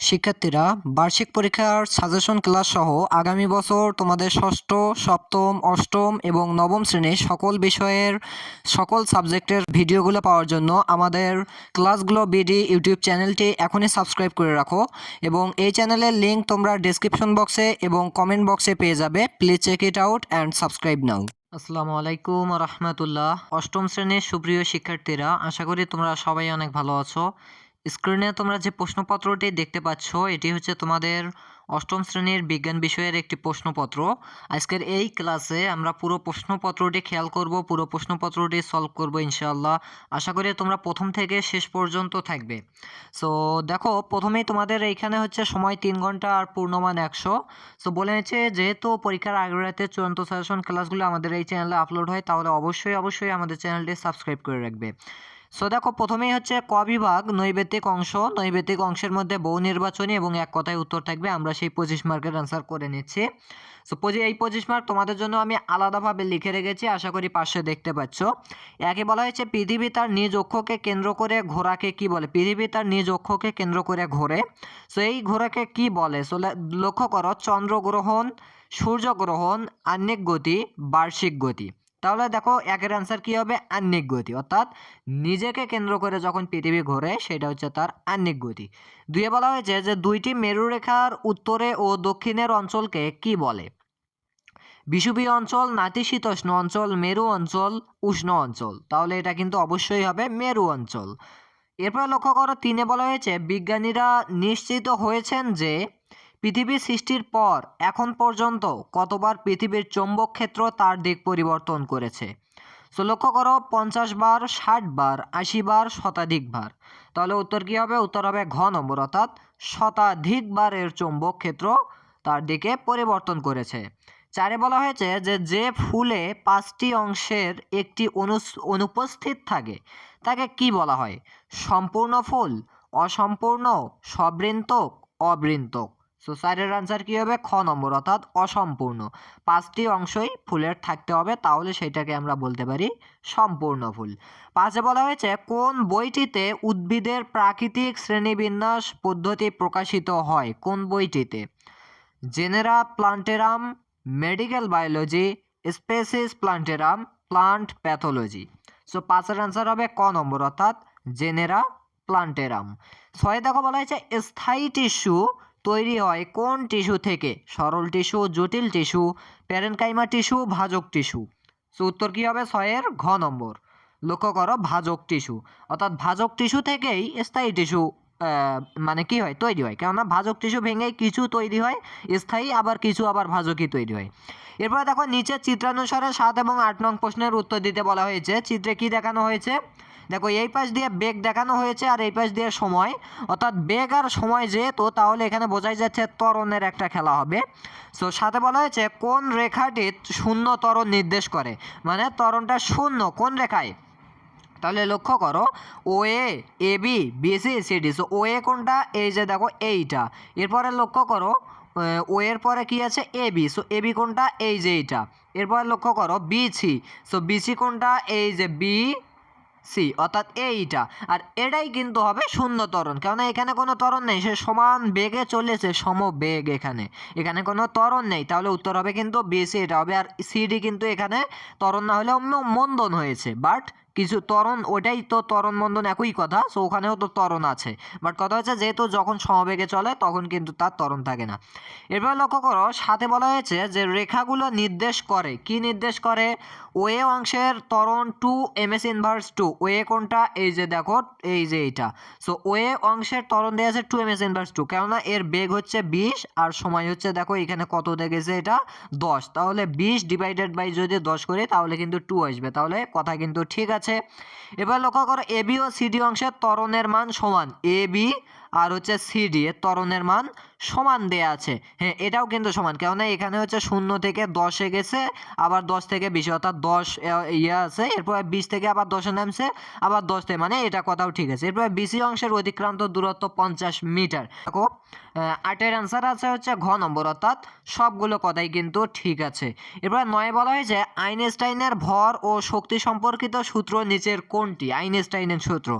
শিক্ষার্থীরা, বার্ষিক পরীক্ষার সাজেশন ক্লাস সহ আগামী বছর তোমাদের ষষ্ঠ, সপ্তম, অষ্টম এবং নবম শ্রেণির সকল বিষয়ের, সকল সাবজেক্টের ভিডিওগুলো পাওয়ার জন্য আমাদের ক্লাসগুলো বিডি ইউটিউব চ্যানেলটি এখনই সাবস্ক্রাইব করে রাখো এবং এই চ্যানেলের লিঙ্ক তোমরা ডেসক্রিপশন বক্সে এবং কমেন্ট বক্সে পেয়ে যাবে। Please check it out and subscribe now আসসালামু আলাইকুম রহমতুল্লাহ। অষ্টম শ্রেণির সুপ্রিয় শিক্ষার্থীরা, আশা করি তোমরা সবাই অনেক ভালো আছো। স্ক্রিনে তোমরা যে প্রশ্নপত্রটি দেখতে পাচ্ছ, এটি হচ্ছে তোমাদের অষ্টম শ্রেণির বিজ্ঞান বিষয়ের একটি প্রশ্নপত্র। আজকের এই ক্লাসে আমরা পুরো প্রশ্নপত্রটি খেয়াল করব, পুরো প্রশ্নপত্রটি সলভ করব ইনশাআল্লাহ। আশা করি তোমরা প্রথম থেকে শেষ পর্যন্ত থাকবে। সো দেখো, প্রথমেই তোমাদের এইখানে হচ্ছে সময় তিন ঘণ্টা আর পূর্ণমান একশো। সো বলে নিচ্ছে, যেহেতু পরীক্ষার আগের রাতে চূড়ান্ত সাজেশন ক্লাসগুলো আমাদের এই চ্যানেলে আপলোড হয়, তাহলে অবশ্যই অবশ্যই আমাদের চ্যানেলটি সাবস্ক্রাইব করে রাখবে। সো দেখো, প্রথমেই হচ্ছে ক বিভাগ নৈবেদিক অংশ। নৈবেদিক অংশের মধ্যে বহু নির্বাচনী এবং এক কথায় উত্তর থাকবে। আমরা সেই পঁচিশ মার্কের অ্যান্সার করে নিচ্ছি। সো এই পঁচিশ মার্ক তোমাদের জন্য আমি আলাদাভাবে লিখে রেখেছি। আশা করি পাশে দেখতে পাচ্ছ। একে বলা হয়েছে, পৃথিবী তার নিজ অক্ষকে কেন্দ্র করে ঘোড়াকে কি বলে? পৃথিবী তার নিজ অক্ষকে কেন্দ্র করে ঘোরে। সো এই ঘোড়াকে কি বলে? সো লক্ষ্য করো, চন্দ্রগ্রহণ, সূর্যগ্রহণ, আহ্নিক গতি, বার্ষিক গতি। তাহলে দেখো একের অ্যান্সার কী হবে? আহ্নিক গতি। অর্থাৎ নিজেকে কেন্দ্র করে যখন পৃথিবী ঘোরে, সেটা হচ্ছে তার আহ্নিক গতি। দুয়ে বলা হয়েছে যে দুইটি মেরুরেখার উত্তরে ও দক্ষিণের অঞ্চলকে কি বলে? বিষুবীয় অঞ্চল, নাতিশীতোষ্ণ অঞ্চল, মেরু অঞ্চল, উষ্ণ অঞ্চল। তাহলে এটা কিন্তু অবশ্যই হবে মেরু অঞ্চল। এরপর লক্ষ্য করো, তিনে বলা হয়েছে, বিজ্ঞানীরা নিশ্চিত হয়েছেন যে পৃথিবী সৃষ্টির পর, এখন পর্যন্ত কতবার পৃথিবীর চৌম্বক ক্ষেত্র তার দিক পরিবর্তন করেছে? সো লক্ষ্য করো, পঞ্চাশ বার, ষাট বার, আশি বার, শতাধিক বার। তাহলে উত্তর কী হবে? উত্তর হবে ঘ নম্বর, অর্থাৎ শতাধিকবার এর চৌম্বক ক্ষেত্র তার দিকে পরিবর্তন করেছে। চারে বলা হয়েছে যে যে ফুলে পাঁচটি অংশের একটি অনু অনুপস্থিত থাকে, তাকে কি বলা হয়? সম্পূর্ণ ফুল, অসম্পূর্ণ, সবৃন্তক, অবৃন্তক। সো চারের আনসার কী হবে? খ নম্বর, অর্থাৎ অসম্পূর্ণ। পাঁচটি অংশই ফুলের থাকতে হবে, তাহলে সেটাকে আমরা বলতে পারি সম্পূর্ণ ফুল। পাঁচে বলা হয়েছে, কোন বইটিতে উদ্ভিদের প্রাকৃতিক শ্রেণীবিন্যাস পদ্ধতি প্রকাশিত হয়? কোন বইটিতে? Genera plantarum, medical biology, species plantarum, plant pathology. So পাঁচের আনসার হবে ক নম্বর, অর্থাৎ জেনেরা প্লান্টেরাম। ছয় দেখো বলা হয়েছে, স্থায়ী টিস্যু তৈরি হয় কোন টিস্যু থেকে? সরল টিস্যু, জটিল টিস্যু, প্যারেনকাইমা টিস্যু, ভাজক টিস্যু? সো উত্তর কী হবে ছয়ের? ঘ নম্বর। লক্ষ্য করো, ভাজক টিস্যু। অর্থাৎ ভাজক টিস্যু থেকেই স্থায়ী টিস্যু মানে কি হয়? তৈরি হয়। কেননা ভাজক টিস্যু ভেঙে কিছু তৈরি হয়, স্থায়ী, আবার কিছু আবার ভাজকই তৈরি হয়। এরপরে দেখো, নিচের চিত্রানুসারে সাত এবং আট নং প্রশ্নের উত্তর দিতে বলা হয়েছে। চিত্রে কি দেখানো হয়েছে? দেখো, এই পাশ দিয়ে বেগ দেখানো হয়েছে আর এই পাশ দিয়ে সময়। অর্থাৎ বেগ আর সময় যেহেতু, তাহলে এখানে বোঝাই যাচ্ছে ত্বরণের একটা খেলা হবে। সো সাথে বলা হয়েছে, কোন রেখাটি শূন্য ত্বরণ নির্দেশ করে? মানে ত্বরণটা শূন্য, কোন রেখায়? তাহলে লক্ষ্য করো O A A B BC CD so O A কোনটা? এই যে দেখো, এইটা। এরপরে লক্ষ্য করো ও এর পরে কি আছে? A, B. So A, B কোনটা? এই যে এইটা। এরপরে লক্ষ্য করো বিসি সো। বিসি কোনটা? এই যে বি সি, অর্থাৎ এইটা। আর এটাই কিন্তু হবে শূন্য ত্বরণ। কেননা এখানে কোনো ত্বরণ নেই। সে সমান বেগে চলেছে সম বেগ এখানে। এখানে কোনো ত্বরণ নেই। তাহলে উত্তর হবে কিন্তু বিসি এটা হবে। আর সিডি কিন্তু এখানে ত্বরণ না হলেও মন্দন হয়েছে। বাট কিছু ত্বরণ ওটাই তো ত্বরণ বন্ধন একই কথা সো ওখানেও তো ত্বরণ আছে। বাট কথা হচ্ছে, যেহেতু যখন সমবেগে চলে, তখন কিন্তু তার ত্বরণ থাকে না। এরপর লক্ষ্য করো, সাথে বলা হয়েছে যে রেখাগুলো নির্দেশ করে। কি নির্দেশ করে? ওয়ে অংশের ত্বরণ two m s inverse two O A কোনটা? এই যে দেখো, এই যে এইটা। সো ওয়ে অংশের ত্বরণ দেওয়া আছে two m s inverse two কেননা এর বেগ হচ্ছে বিশ, আর সময় হচ্ছে দেখো, এখানে কত দেখেছে এটা? দশ। তাহলে বিশ ডিভাইডেড বাই যদি দশ করি, তাহলে কিন্তু টু আসবে। তাহলে কথা কিন্তু ঠিক আছে। এবার লক্ষ্য করো এবি ও সিডি অংশের ত্বরণের মান সমান। এ বি আর হচ্ছে সিডি এর ত্বরণের মান সমান দেয়া আছে। হ্যাঁ এটাও কিন্তু সমান। কেননা এখানে হচ্ছে শূন্য থেকে দশে গেছে, আবার দশ থেকে বিশে, অর্থাৎ দশ ইয়ে আছে। এরপর বিশ থেকে আবার দশে নামছে, আবার দশ থেকে মানে এটা কথাও ঠিক আছে। এরপর বিসি অংশের অতিক্রান্ত দূরত্ব পঞ্চাশ মিটার। দেখো আটের অ্যান্সার আছে হচ্ছে ঘ নম্বর, অর্থাৎ সবগুলো কথাই কিন্তু ঠিক আছে। এরপর নয় বলা হয়েছে, আইনস্টাইনের ভর ও শক্তি সম্পর্কিত সূত্র নিচের কোনটি? আইনস্টাইনের সূত্র।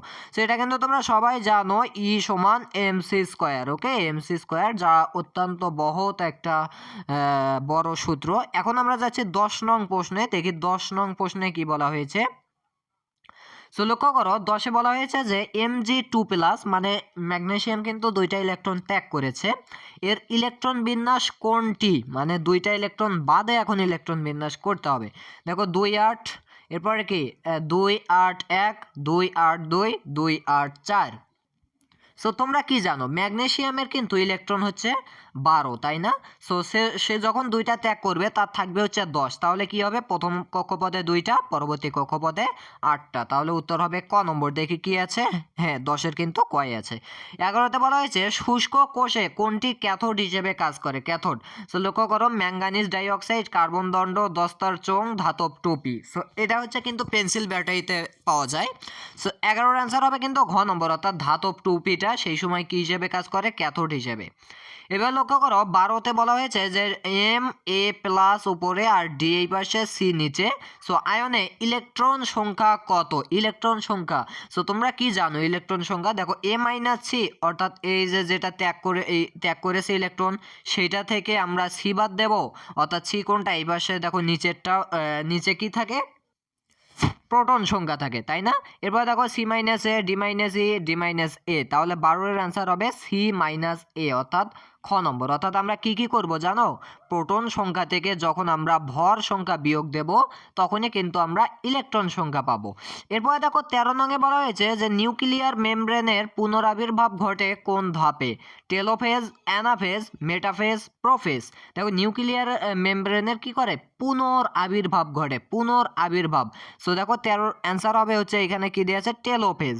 এটা কিন্তু তোমরা সবাই জানো ই সমান M C square okay M C square যা অত্যন্ত বহৎ একটা বড় সূত্র। এখন আমরা যাচ্ছি দশ নং প্রশ্নে। দেখি দশ নং প্রশ্নে কি বলা হয়েছে? সো লক্ষ্য করো, দশে বলা হয়েছে যে এম জি টু প্লাস মানে ম্যাগনেশিয়াম কিন্তু দুইটা ইলেকট্রন ত্যাগ করেছে। এর ইলেকট্রন বিন্যাস কোনটি? মানে দুইটা ইলেকট্রন বাদে এখন ইলেকট্রন বিন্যাস করতে হবে। দেখো দুই আট, এরপরে কি? দুই আট এক, দুই আট দুই দুই আট চার। সো তোমরা কি জানো ম্যাগনেসিয়ামের কিন্তু ইলেকট্রন হচ্ছে বারো, তাই না? সো সে সে যখন দুইটা ত্যাগ করবে, তার থাকবে হচ্ছে দশ। তাহলে কি হবে? প্রথম কক্ষপথে দুইটা, পরবর্তী কক্ষপথে আটটা। তাহলে উত্তর হবে ক নম্বর? দেখি কি আছে? হ্যাঁ দশের কিন্তু কয় আছে? এগারোতে বলা হয়েছে, শুষ্ক কোষে কোনটি ক্যাথোড হিসেবে কাজ করে? ক্যাথোড। সো লক্ষ্য করো ম্যাঙ্গানিজ ডাইঅক্সাইড, কার্বন দণ্ড, দস্তার চোং ধাতব টুপি। সো এটা হচ্ছে কিন্তু পেন্সিল ব্যাটারিতে পাওয়া যায়। সো এগারোর অ্যান্সার হবে কিন্তু ঘ নম্বর, অর্থাৎ ধাতব টুপিটা সেই সময় কি হিসেবে কাজ করে? ক্যাথোড হিসেবে। এবার লক্ষ্য করো, বারোতে বলা হয়েছে যে এম, এ প্লাস উপরে আর ডি এই পাশে সি নিচে। সো আয়নে ইলেকট্রন সংখ্যা কত? ইলেকট্রন সংখ্যা। সো তোমরা কি জানো ইলেকট্রন সংখ্যা? দেখো, এ মাইনাস সি, অর্থাৎ এই যে যেটা ত্যাগ করে, এই ত্যাগ করেছে ইলেকট্রন সেইটা থেকে আমরা সি বাদ দেব। অর্থাৎ সি কোনটা? এই পাশে দেখো নিচেরটা নিচে কি থাকে? প্রোটন সংখ্যা থাকে, তাই না? এরপর দেখো C minus A, D minus E, D minus A. তাহলে বারোর অ্যান্সার হবে সি মাইনাস এ, অর্থাৎ খ নম্বর, অর্থাৎ আমরা কি কি করব জানো? প্রোটন সংখ্যা থেকে যখন আমরা ভর সংখ্যা বিয়োগ দেব, তখনই কিন্তু আমরা ইলেকট্রন সংখ্যা পাবো। এরপরে দেখো, তেরো নঙে বলা হয়েছে যে নিউক্লিয়ার মেমব্রেনের পুনরাবির্ভাব ঘটে কোন ধাপে? Telophase, anaphase, metaphase, prophase. দেখো, নিউক্লিয়ার মেমব্রেনের কি করে? পুনর আবির্ভাব ঘটে পুনর আবির্ভাব সো দেখো, তেরোর অ্যান্সার হবে হচ্ছে এখানে কি দিয়েছে টেলোফেজ।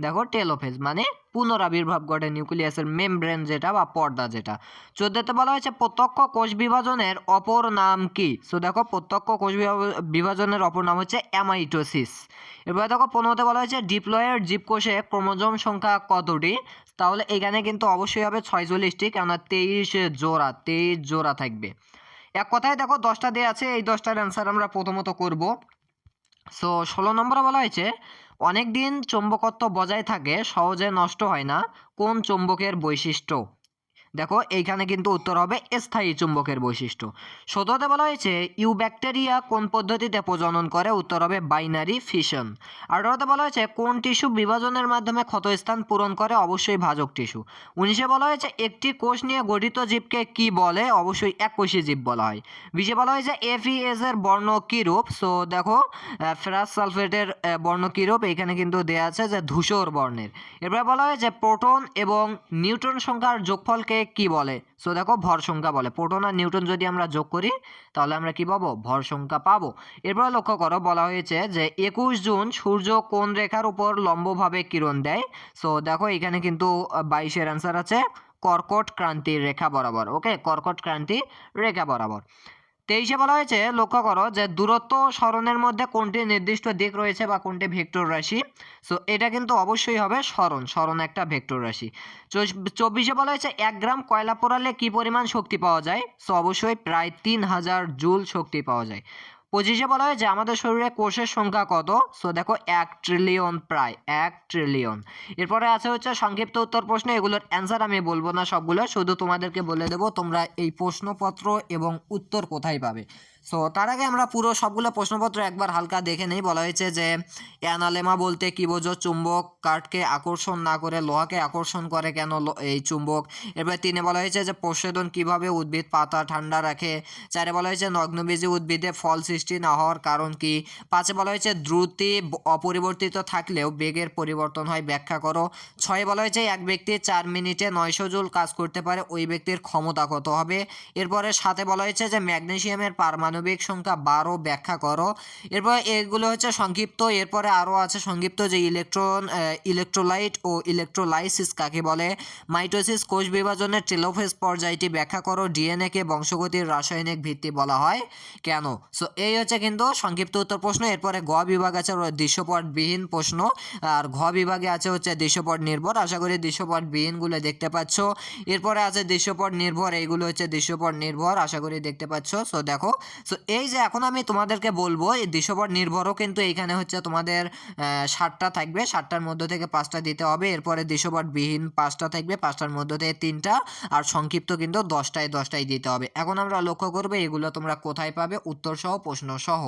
দেখো টেলোফেজ মানে পুনরাবির্ভাব ঘটে নিউক্লিয়াসের মেমব্রেন যেটা বা পর্দা যেটা। চোদ্দতে বলা হয়েছে, প্রত্যক্ষ কোষ বিভাজনের অপর নাম কি? সো দেখো, প্রত্যক্ষ কোষ বিভা- বিভাজনের অপর নাম হচ্ছে অ্যামাইটোসিস এবার দেখো, পনেরোতে বলা হয়েছে ডিপ্লয়ের জীবকোষে ক্রোমোজোম সংখ্যা কতটি? তাহলে এখানে কিন্তু অবশ্যই হবে ছয়চল্লিশটি, কেননা তেইশ জোড়া তেইশ জোড়া থাকবে। এক কথায় দেখো, দশটা দেওয়া আছে, এই দশটার অ্যান্সার আমরা প্রথমত করব। সো ষোলো নম্বরে বলা হয়েছে, অনেক দিন চৌম্বকত্ব বজায় থাকে, সহজে নষ্ট হয় না। কোন চৌম্বকের বৈশিষ্ট্য? দেখো, এইখানে কিন্তু উত্তর হবে স্থায়ী চুম্বকের বৈশিষ্ট্য। সতেরোতে বলা হয়েছে ইউ ব্যাকটেরিয়া কোন পদ্ধতিতে প্রজনন করে? উত্তর হবে বাইনারি ফিশন। আঠারোতে বলা হয়েছে, কোন টিস্যু বিভাজনের মাধ্যমে ক্ষতস্থান পূরণ করে? অবশ্যই ভাজক টিস্যু। উনিশে বলা হয়েছে, একটি কোষ নিয়ে গঠিত জীবকে কি বলে? অবশ্যই এককোষী জীব বলা হয়। বিশে বলা হয়েছে, এফইএস এর বর্ণ কি রূপ? সো দেখো ফেরাস সালফেটের বর্ণ কি রূপ? এখানে কিন্তু দেয়া আছে যে ধূসর বর্ণের। এরপরে বলা হয়েছে, প্রোটন এবং নিউট্রন সংখ্যার যোগফলকে কি বলে? সো দেখো, ভর সংখ্যা বলে। প্রোটন আর নিউটন যদি আমরা যোগ করি, তাহলে আমরা কি পাবো? ভর সংখ্যা পাবো। এরপর লক্ষ্য করো, বলা হয়েছে যে একুশ জুন সূর্য কোন রেখার উপর লম্বভাবে কিরণ দেয়? সো দেখো, এখানে কিন্তু বাইশের অ্যান্সার আছে, কর্কট ক্রান্তির রেখা বরাবর। ওকে কর্কট ক্রান্তি রেখা বরাবর। তেইশে বলা হয়েছে, লক্ষ্য করো যে দূরত্ব স্মরণের মধ্যে কোনটি নির্দিষ্ট দিক রয়েছে বা কোনটি ভেক্টর রাশি। সো এটা কিন্তু অবশ্যই হবে স্মরণ স্মরণ একটা ভেক্টর রাশি। চব্বিশে বলা হয়েছে, এক গ্রাম কয়লা পোড়ালে কি পরিমাণ শক্তি পাওয়া যায়? সো অবশ্যই প্রায় তিন হাজার জুল শক্তি পাওয়া যায়। পঁচিশে বলা হয় যে আমাদের শরীরে কোষের সংখ্যা কত? সো দেখো, এক ট্রিলিয়ন প্রায়, এক ট্রিলিয়ন এরপরে আছে হচ্ছে সংক্ষিপ্ত উত্তর প্রশ্ন, এগুলোর অ্যান্সার আমি বলব না সবগুলো, শুধু তোমাদেরকে বলে দেবো তোমরা এই প্রশ্নপত্র এবং উত্তর কোথায় পাবে। সো তার আগে আমরা পুরো সবগুলো প্রশ্নপত্র একবার হালকা দেখে নেই। বলা হয়েছে যে, অ্যানালেমা বলতে কি বোঝো? চুম্বক কাঠকে আকর্ষণ না করে লোহাকে আকর্ষণ করে কেন এই চুম্বক? এরপর তিনে বলা হয়েছে যে, প্রশোধন কীভাবে উদ্ভিদ পাতা ঠান্ডা রাখে? চারে বলা হয়েছে, নগ্নবীজি উদ্ভিদে ফল সৃষ্টি না হওয়ার কারণ কি? পাঁচে বলা হয়েছে, দ্রুতি অপরিবর্তিত থাকলেও বেগের পরিবর্তন হয়, ব্যাখ্যা করো। ছয়ে বলা হয়েছে, এক ব্যক্তি চার মিনিটে নয়শো জুল কাজ করতে পারে, ওই ব্যক্তির ক্ষমতা কত হবে? এরপরে সাথে বলা হয়েছে যে, ম্যাগনেশিয়ামের পারমাণবিক আণবিক সংখ্যা বারো ব্যাখ্যা করো। এরপর এগুলো হচ্ছে সংক্ষিপ্ত, এরপরে আরও আছে সংক্ষিপ্ত যে ইলেকট্রন ইলেকট্রোলাইট ও ইলেকট্রোলাইসিস কাকে বলে? মাইটোসিস কোষ বিভাজনের টেলোফেজ পর্যায়টি ব্যাখ্যা করো ডিএনএকে বংশগতির রাসায়নিক ভিত্তি বলা হয়। কেন? সো এই হচ্ছে কিন্তু সংক্ষিপ্ত উত্তর প্রশ্ন, এরপরে গ বিভাগ আছে দৃশ্যপটবিহীন প্রশ্ন, আর ঘ বিভাগে আছে হচ্ছে দৃশ্যপট নির্ভর আশা করি দৃশ্যপট বিহীনগুলো দেখতে পাচ্ছ। এরপরে আছে দৃশ্যপট নির্ভর এইগুলো হচ্ছে দৃশ্যপট নির্ভর আশা করি দেখতে পাচ্ছ। সো দেখো সো এই যে এখন আমি তোমাদেরকে বলব, এই দৃশ্যপট নির্ভরও কিন্তু এইখানে হচ্ছে তোমাদের ষাটটা থাকবে। ষাটটার মধ্যে থেকে পাঁচটা দিতে হবে। এরপরে দৃশ্যপট বিহীন পাঁচটা থাকবে। পাঁচটার মধ্যে থেকে তিনটা। আর সংক্ষিপ্ত কিন্তু দশটায় দশটায় দিতে হবে। এখন আমরা লক্ষ্য করব এগুলো তোমরা কোথায় পাবে? উত্তর সহ প্রশ্ন সহ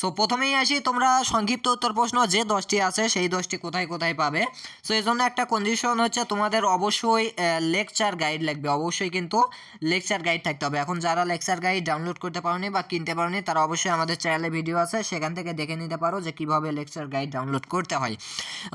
সো প্রথমেই আসি তোমরা সংক্ষিপ্ত উত্তর প্রশ্ন, যে দশটি আছে সেই দশটি কোথায় কোথায় পাবে। সো এই জন্য একটা কন্ডিশন হচ্ছে তোমাদের অবশ্যই লেকচার গাইড লাগবে। অবশ্যই কিন্তু লেকচার গাইড থাকতে হবে। এখন যারা লেকচার গাইড ডাউনলোড করতে পারোনি বা কিনতে পারোনি, তারা অবশ্যই আমাদের চ্যানেলে ভিডিও আছে, সেখান থেকে দেখে নিতে পারো যে কীভাবে লেকচার গাইড ডাউনলোড করতে হয়।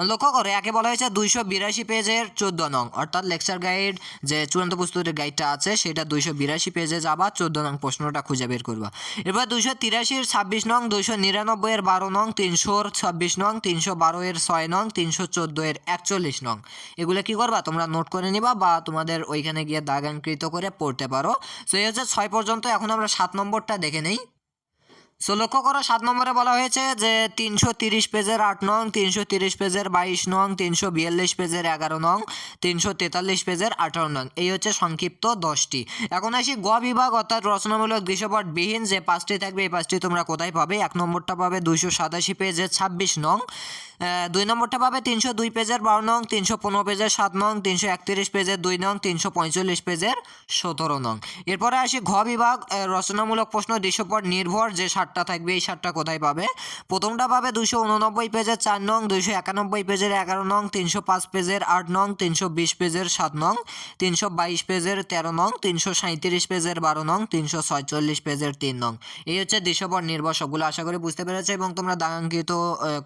লক্ষ্য করে, একে বলা হয়েছে দুইশো বিরাশি পেজের চোদ্দ নং, অর্থাৎ লেকচার গাইড যে চূড়ান্ত পুস্তকের গাইডটা আছে, সেটা দুইশো বিরাশি পেজে যাবা, চোদ্দ নং প্রশ্নটা খুঁজে বের করবা। এবার দুইশো তিরাশির ছাব্বিশ নং, দুইশো নিরানব্বই এর বারো নং, তিনশোর ছাব্বিশ নং, তিনশো বারো এর ছয় নং, তিনশো চোদ্দ এর একচল্লিশ নং। এগুলো কি করবা? তোমরা নোট করে নিবা বা তোমাদের ওইখানে গিয়ে দাগাঙ্কৃত করে পড়তে পারো। সো এই হচ্ছে ছয় পর্যন্ত, এখন আমরা সাত নম্বরটা দেখে নেই। সো লক্ষ্য করো, সাত নম্বরে বলা হয়েছে যে তিনশো তিরিশ পেজের আট নং, তিনশো তিরিশ পেজের বাইশ নং, তিনশো বিয়াল্লিশ পেজের এগারো নং, তিনশো তেতাল্লিশ পেজের আঠারো নং। এই হচ্ছে সংক্ষিপ্ত দশটি। এখন আসি গ বিভাগ, অর্থাৎ রচনামূলক দৃশ্যপট বিহীন যে পাঁচটি থাকবে, এই পাঁচটি তোমরা কোথায় পাবে? এক নম্বরটা পাবে দুশো সাতাশি পেজের ছাব্বিশ নং। দুই নম্বরটা পাবে তিনশো দুই পেজের বারো নং, তিনশো পনেরো পেজের সাত নং, তিনশো একত্রিশ পেজের দুই নং, তিনশো পঁয়তাল্লিশ পেজের সতেরো নং। এরপরে আসি ঘ বিভাগ রচনামূলক প্রশ্ন দৃশ্যপট নির্ভর যে ষাটটা থাকবে, এই ষাটটা কোথায় পাবে? প্রথমটা পাবে দুশো উননব্বই পেজের চার নং, দুইশো একানব্বই পেজের এগারো নং, তিনশো পাঁচ পেজের আট নং, তিনশো বিশ পেজের সাত নং, তিনশো বাইশ পেজের তেরো নং, তিনশো সাঁত্রিশ পেজের বারো নং, তিনশো ছয়চল্লিশ পেজের তিন নং। এই হচ্ছে দৃশ্যপট নির্ভর, সবগুলো আশা করি বুঝতে পেরেছে এবং তোমরা দাগাঙ্কিত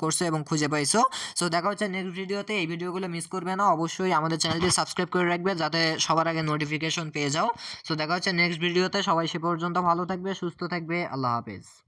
করছ এবং খুঁজে পাইছো। সো দেখা হচ্ছে নেক্সট ভিডিওতে এই ভিডিওগুলো মিস করবে না। অবশ্যই আমাদের চ্যানেলটি সাবস্ক্রাইব করে রাখবে, যাতে সবার আগে নোটিফিকেশন পেয়ে যাও। সো দেখা হচ্ছে নেক্সট ভিডিওতে সবাই সে পর্যন্ত ভালো থাকবে, সুস্থ থাকবে। আল্লাহ হাফেজ।